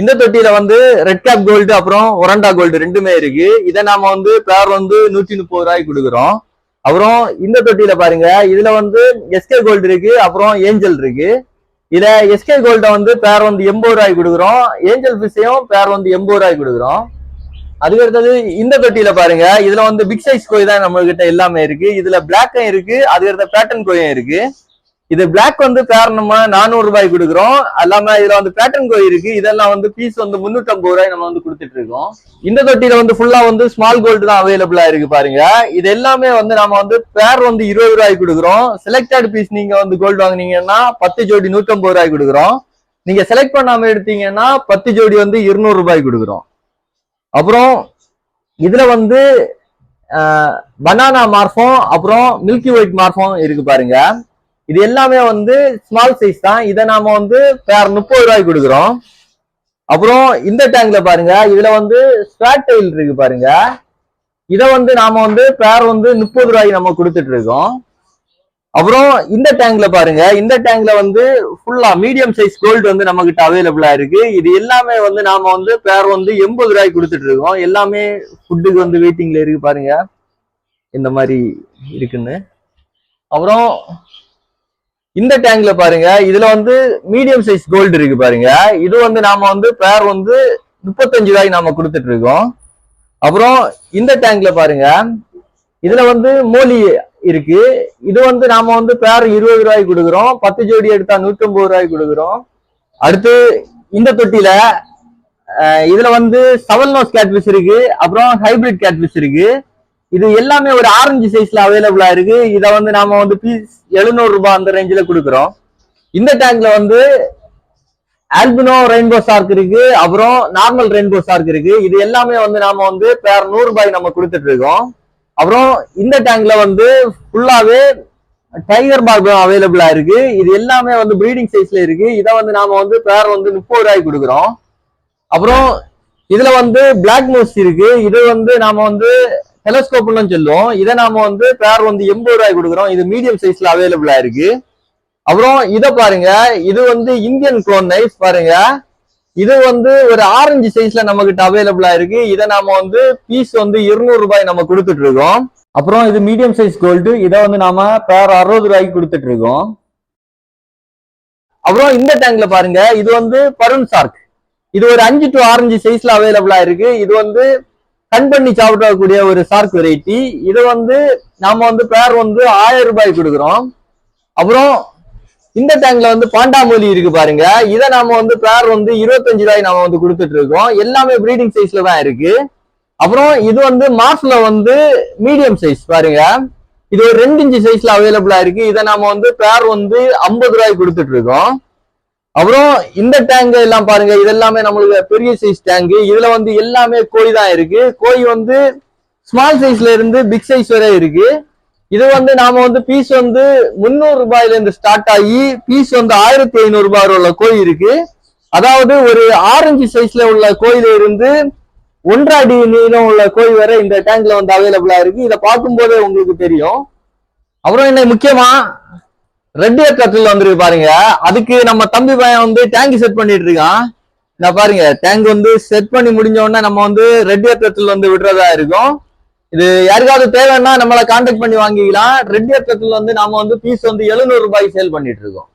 இந்த தொட்டியில வந்து ரெட் கேப் கோல்டு அப்புறம் ஒரண்டா கோல்டு ரெண்டுமே இருக்கு. இதை நாம வந்து பேர் வந்து நூத்தி முப்பது ரூபாய்க்கு கொடுக்குறோம். அப்புறம் இந்த தொட்டியில பாருங்க இதுல வந்து எஸ்கே கோல்டு இருக்கு அப்புறம் ஏஞ்சல் இருக்கு. இதுல எஸ்கே கோல்ட வந்து பேர் வந்து எண்பது ரூபாய்க்கு கொடுக்குறோம். ஏஞ்சல் ஃபிஷையும் பேர் வந்து எண்பது ரூபாய்க்கு கொடுக்குறோம். அதுக்கு அடுத்தது இந்த தொட்டியில பாருங்க இதுல வந்து பிக் சைஸ் கோய் தான் நம்ம கிட்ட எல்லாமே இருக்கு. இதுல பிளாக்கும் இருக்கு அதுக்கு அடுத்த பேட்டர்ன் கோயும் இருக்கு. இது பிளாக் வந்து பேர் நம்ம நானூறு ரூபாய் கொடுக்குறோம். அல்லாம இதுல வந்து பேட்டர்ன் கோயில் இருக்கு. இதெல்லாம் வந்து பீஸ் வந்து முன்னூத்தி ஐம்பது ரூபாய் நம்ம வந்து கொடுத்துட்டு இருக்கோம். இந்த தொட்டியில வந்து ஃபுல்லா வந்து ஸ்மால் கோல்டு தான் அவைலபிளா இருக்கு பாருங்க. இது எல்லாமே வந்து நம்ம வந்து பேர் வந்து இருபது ரூபாய்க்கு கொடுக்குறோம். செலக்டட் பீஸ் நீங்க வந்து கோல்டு வாங்குனீங்கன்னா பத்து ஜோடி நூற்றம்பது ரூபாய்க்கு கொடுக்குறோம். நீங்க செலக்ட் பண்ணாம எடுத்தீங்கன்னா பத்து ஜோடி வந்து இருநூறு ரூபாய்க்கு கொடுக்குறோம். அப்புறம் இதுல வந்து பனானா மார்ஃபம் அப்புறம் மில்கி ஒயிட் மார்ஃபம் இருக்கு பாருங்க. இது எல்லாமே வந்து ஸ்மால் சைஸ் தான். இதை நாம வந்து பேர் முப்பது ரூபாய்க்கு கொடுக்குறோம். அப்புறம் இந்த டேங்க்ல பாருங்க இதுல வந்து ஸ்டார்ட் டைல் இருக்கு பாருங்க. இதை வந்து நாம வந்து பேர் வந்து முப்பது ரூபாய்க்கு நம்ம கொடுத்துட்டு இருக்கோம். அப்புறம் இந்த டேங்க்ல பாருங்க இந்த டேங்க்ல வந்து ஃபுல்லா மீடியம் சைஸ் கோல்டு வந்து நம்ம கிட்ட அவைலபிளா இருக்கு. இது எல்லாமே வந்து நாம வந்து பேர் வந்து எண்பது ரூபாய்க்கு கொடுத்துட்டு இருக்கோம். எல்லாமே ஃபுட்டுக்கு வந்து வெயிட்டிங்ல இருக்கு பாருங்க. இந்த மாதிரி இருக்குன்னு. அப்புறம் இந்த டேங்க்ல பாருங்க இதுல வந்து மீடியம் சைஸ் கோல்டு இருக்கு பாருங்க. இது வந்து நாம வந்து பேர் வந்து முப்பத்தஞ்சு ரூபாய்க்கு நாம கொடுத்துட்டு இருக்கோம். அப்புறம் இந்த டேங்க்ல பாருங்க இதுல வந்து மோலி இருக்கு. இது வந்து நாம வந்து பேர் இருபது ரூபாய்க்கு கொடுக்குறோம். பத்து ஜோடி எடுத்தா நூத்தி ஐம்பது ரூபாய்க்கு கொடுக்குறோம். அடுத்து இந்த தொட்டியில இதுல வந்து செவன் நோஸ் கேட்ஃபிஷ் இருக்கு. அப்புறம் ஹைபிரிட் கேட்ஃபிஷ் இருக்கு. இது எல்லாமே ஒரு ஆரஞ்சு சைஸ்ல அவைலபிளா இருக்கு. இதை வந்து நாம வந்து பீஸ் எழுநூறு ரூபாய் அந்த ரேஞ்சில கொடுக்குறோம். இந்த டேங்க்ல வந்து ஆல்பினோ ரெயின்போ ஷார்க் இருக்கு. அப்புறம் நார்மல் ரெயின்போ ஷார்க் இருக்கு. இது எல்லாமே வந்து நாம வந்து பேர் நூறு ரூபாய் நம்ம கொடுத்துட்டு இருக்கோம். அப்புறம் இந்த டேங்க்ல வந்து ஃபுல்லாவே டைகர் பார்பம் அவைலபிளா இருக்கு. இது எல்லாமே வந்து ப்ரீடிங் சைஸ்ல இருக்கு. இதை வந்து நாம வந்து பேர் வந்து முப்பது ரூபாய்க்கு கொடுக்குறோம். அப்புறம் இதுல வந்து பிளாக் மோஸ் இருக்கு. இது வந்து நாம வந்து டெலஸ்கோப்னு சொல்லுவோம். இதை நாம வந்து பேர் வந்து எண்பது ரூபாய்க்கு கொடுக்குறோம். இது மீடியம் சைஸ்ல அவைலபிளா இருக்கு. அப்புறம் இதை பாருங்க. இது வந்து இந்தியன் குளோன் நைஃப் பாருங்க. இது வந்து ஒரு ஆரஞ்சு சைஸ்ல நம்ம கிட்ட அவைலபிளா இருக்கு. இதை நாம வந்து பீஸ் வந்து இருநூறு ரூபாய் நம்ம கொடுத்துட்டு இருக்கோம். அப்புறம் இது மீடியம் சைஸ் கோல்டு இதை வந்து நாம பேர் அறுபது ரூபாய்க்கு கொடுத்துட்டு இருக்கோம். அப்புறம் இந்த டேங்க்ல பாருங்க. இது வந்து பருண் சார்க். இது ஒரு அஞ்சு டு ஆரஞ்சு சைஸ்ல அவைலபிளா இருக்கு. இது வந்து கண் பண்ணி சாப்பிடக்கூடிய ஒரு சார்க் வெரைட்டி இதை வந்து நாம வந்து பேர் வந்து ஆயிரம் ரூபாய் கொடுக்குறோம். அப்புறம் இந்த டேங்க்ல வந்து பாண்டாமொழி இருக்கு பாருங்க. இதை நாம வந்து பேர் வந்து இருபத்தஞ்சு ரூபாய் நாம வந்து கொடுத்துட்டு இருக்கோம். எல்லாமே ப்ரீடிங் சைஸ்ல தான் இருக்கு. அப்புறம் இது வந்து மாஸ்ல வந்து மீடியம் சைஸ் பாருங்க. இது ஒரு ரெண்டு இன்ச்சு சைஸ்ல அவைலபிளா இருக்கு. இதை நாம வந்து பேர் வந்து ஐம்பது ரூபாய் கொடுத்துட்டு இருக்கோம். அப்புறம் இந்த டேங்க் எல்லாம் பாருங்க இதெல்லாமே நம்மளுக்கு பெரிய சைஸ் டேங்க் இதுல வந்து எல்லாமே கோழி தான் இருக்கு. கோழி வந்து ஸ்மால் சைஸ்ல இருந்து பிக் சைஸ் வரை இருக்கு. இது வந்து நாம வந்து பீஸ் வந்து முந்நூறு ரூபாயில இருந்து ஸ்டார்ட் ஆகி பீஸ் வந்து ஆயிரத்தி ஐநூறு ரூபாய் உள்ள கோழி இருக்கு. அதாவது ஒரு ஆரஞ்சு சைஸ்ல உள்ள கோயில இருந்து ஒன்றரை அடி நீளம் உள்ள கோழி வரை இந்த டேங்க்ல வந்து அவைலபிளா இருக்கு. இதை பார்க்கும்போதே உங்களுக்கு தெரியும். அப்புறம் என்ன முக்கியமா ரெட் ஏர் கட்டில் வந்துருக்கு பாருங்க. அதுக்கு நம்ம தம்பி பையன் வந்து டேங்க் செட் பண்ணிட்டு இருக்கான். நான் பாருங்க டேங்க் வந்து செட் பண்ணி முடிஞ்ச உடனே நம்ம வந்து ரெட் ஏர் கட்டில் வந்து விடுறதா இருக்கும். இது யாருக்காவது தேவைன்னா நம்மளை கான்டாக்ட் பண்ணி வாங்கிக்கலாம். ரெட் ஏர் கட்டில் வந்து நாம வந்து பீஸ் வந்து எழுநூறு ரூபாய்க்கு சேல் பண்ணிட்டு இருக்கோம்.